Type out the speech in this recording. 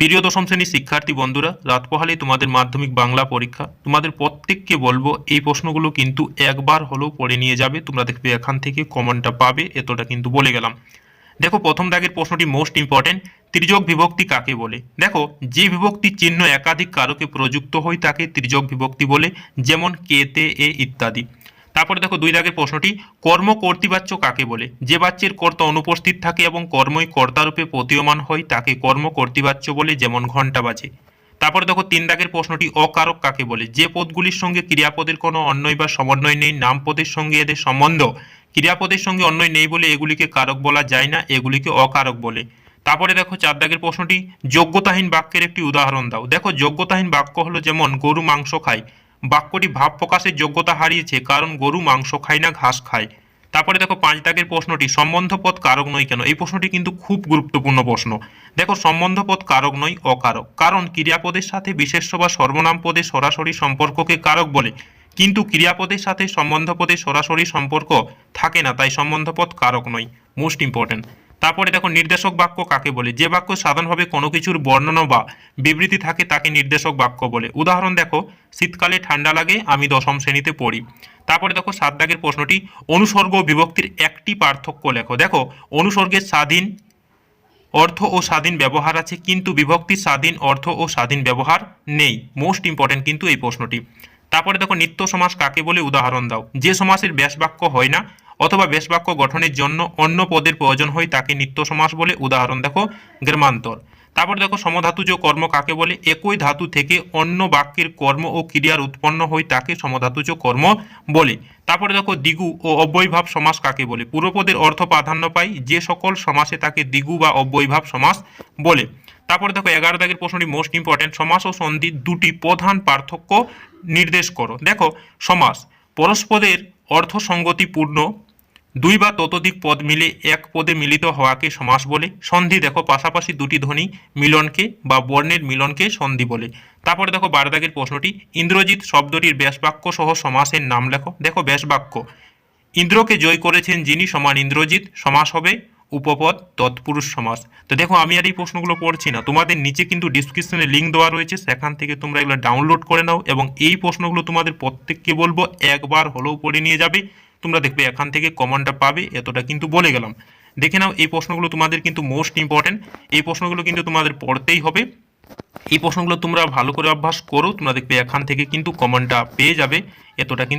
প্রিয় দশম শ্রেণির শিক্ষার্থী বন্ধুরা রাত পোহালেই তোমাদের মাধ্যমিক বাংলা পরীক্ষা। তোমাদের প্রত্যেককে বলব, এই প্রশ্নগুলো কিন্তু একবার হলেও পড়ে নিয়ে যাবে। তোমরা দেখবে এখান থেকে কমনটা পাবে, এতটা কিন্তু বলে গেলাম। দেখো, প্রথম দাগের প্রশ্নটি মোস্ট ইম্পর্টেন্ট ত্রিযোগ বিভক্তি কাকে বলে? দেখো, যে বিভক্তির চিহ্ন একাধিক কারকে প্রযুক্ত হয়, তাকে ত্রিযোগ বিভক্তি বলে, যেমন কে, তে, এ, ইত্যাদি। তারপরে দেখো দুই দাগের প্রশ্নটি, কর্ম কর্তৃবাচ্য কাকে বলে? যে বাচ্যের কর্তা অনুপস্থিত থাকে এবং কর্মই কর্তারূপে প্রতীয়মান হয়, তাকে কর্ম কর্তৃবাচ্য বলে যেমন ঘণ্টা বাজে। তারপরে দেখো তিন দাগের প্রশ্নটি, অকারক কাকে বলে? যে পদগুলির সঙ্গে ক্রিয়াপদের কোনো অন্যয় বা সমন্বয় নেই, নাম পদের সঙ্গে এদের সম্বন্ধ। ক্রিয়াপদের সঙ্গে অন্যয় নেই বলে এগুলিকে কারক বলা যায় না, এগুলিকে অকারক বলে। তারপরে দেখো চার দাগের প্রশ্নটি, যোগ্যতাহীন বাক্যের একটি উদাহরণ দাও। দেখো যোগ্যতাহীন বাক্য হলো যেমন, গরু মাংস খায়। বাক্যটি ভাব প্রকাশের যোগ্যতা হারিয়েছে, কারণ গরু মাংস খায় না, ঘাস খায়। তারপরে দেখো, পাঁচ দাগের প্রশ্নটি সম্বন্ধপদ কারক নয় কেন? এই প্রশ্নটি কিন্তু খুব গুরুত্বপূর্ণ প্রশ্ন। দেখো সম্বন্ধপদ কারক নয়, অকারক। কারণ ক্রিয়াপদের সাথে বিশেষ্য বা সর্বনাম পদে সরাসরি সম্পর্ককে কারক বলে। কিন্তু ক্রিয়াপদের সাথে সম্বন্ধপদে সরাসরি সম্পর্ক থাকে না, তাই সম্বন্ধপদ কারক নয়। মোস্ট ইম্পর্টেন্ট তারপরে দেখো নির্দেশক বাক্য কাকে বলে? যে বাক্য সাধারণভাবে কোনো কিছুর বর্ণনা বা বিবৃতি থাকে, তাকে নির্দেশক বাক্য বলে। উদাহরণ দেখো, শীতকালে ঠান্ডা লাগে, আমি দশম শ্রেণীতে পড়ি। তারপরে দেখো সাত দাগের প্রশ্নটি, অনুসর্গ বিভক্তির একটি পার্থক্য লেখো। দেখো অনুসর্গের স্বাধীন অর্থ ও স্বাধীন ব্যবহার আছে, কিন্তু বিভক্তির স্বাধীন অর্থ ও স্বাধীন ব্যবহার নেই। মোস্ট ইম্পর্টেন্ট কিন্তু এই প্রশ্নটি। তারপরে দেখো নিত্য সমাস কাকে বলে? উদাহরণ দাও। যে সমাসের ব্যাস বাক্য হয় না অথবা ব্যাস বাক্য গঠনের জন্য অন্য পদের প্রয়োজন হয় তাকে নিত্য সমাস বলে। উদাহরণ দেখো, গ্রামান্তর। তারপর দেখো সমধাতুজ কর্ম কাকে বলে, একই ধাতু থেকে অন্য বাক্যের কর্ম ও ক্রিয়ার উৎপন্ন হয় তাকে সমধাতুজ কর্ম বলে। তারপরে দেখো দ্বিগু ও অব্যয়ভাব সমাস কাকে বলে? পূর্বপদের অর্থ প্রাধান্য পায় যে সকল সমাসে তাকে দ্বিগু বা অব্যয়ভাব সমাস বলে। তারপরে দেখো, এগারো দাগের প্রশ্নটি মোস্ট ইম্পর্টেন্ট সমাস ও সন্ধি দুটি প্রধান পার্থক্য নির্দেশ করো। দেখো, সমাস পরস্পরের অর্থ সঙ্গতিপূর্ণ দুই বা ততোধিক পদ মিলে এক পদে মিলিত হওয়াকে সমাস বলে, সন্ধি দেখো পাশাপাশি দুটি ধ্বনি মিলনকে বা বর্ণের মিলনকে সন্ধি বলে। তারপরে দেখো বারদাগের প্রশ্নটি, ইন্দ্রজিৎ শব্দটির ব্যাসবাক্য সহ সমাসের নাম লেখো। দেখো ব্যাসবাক্য, ইন্দ্রকে জয় করেছেন যিনি সমান ইন্দ্রজিৎ, সমাস হবে উপপদ, তৎপুরুষ সমাস। তো দেখো আমি আর এই প্রশ্নগুলো পড়ছি না। তোমাদের নিচে কিন্তু ডিসক্রিপশনে লিঙ্ক দেওয়া রয়েছে, সেখান থেকে তোমরা এগুলো ডাউনলোড করে নাও এবং এই প্রশ্নগুলো তোমাদের প্রত্যেককে বলব, একবার হলেও পড়ে নিয়ে যাবে। তোমরা দেখবে এখান থেকে কমনটা পাবে, এতটা কিন্তু বলে গেলাম। দেখে নাও, এই প্রশ্নগুলো তোমাদের কিন্তু মোস্ট ইম্পর্টেন্ট এই প্রশ্নগুলো কিন্তু তোমাদের পড়তেই হবে। এই প্রশ্নগুলো তোমরা ভালো করে অভ্যাস করো, তোমরা দেখবে এখান থেকে কিন্তু কমনটা পেয়ে যাবে, এতটা কিন্তু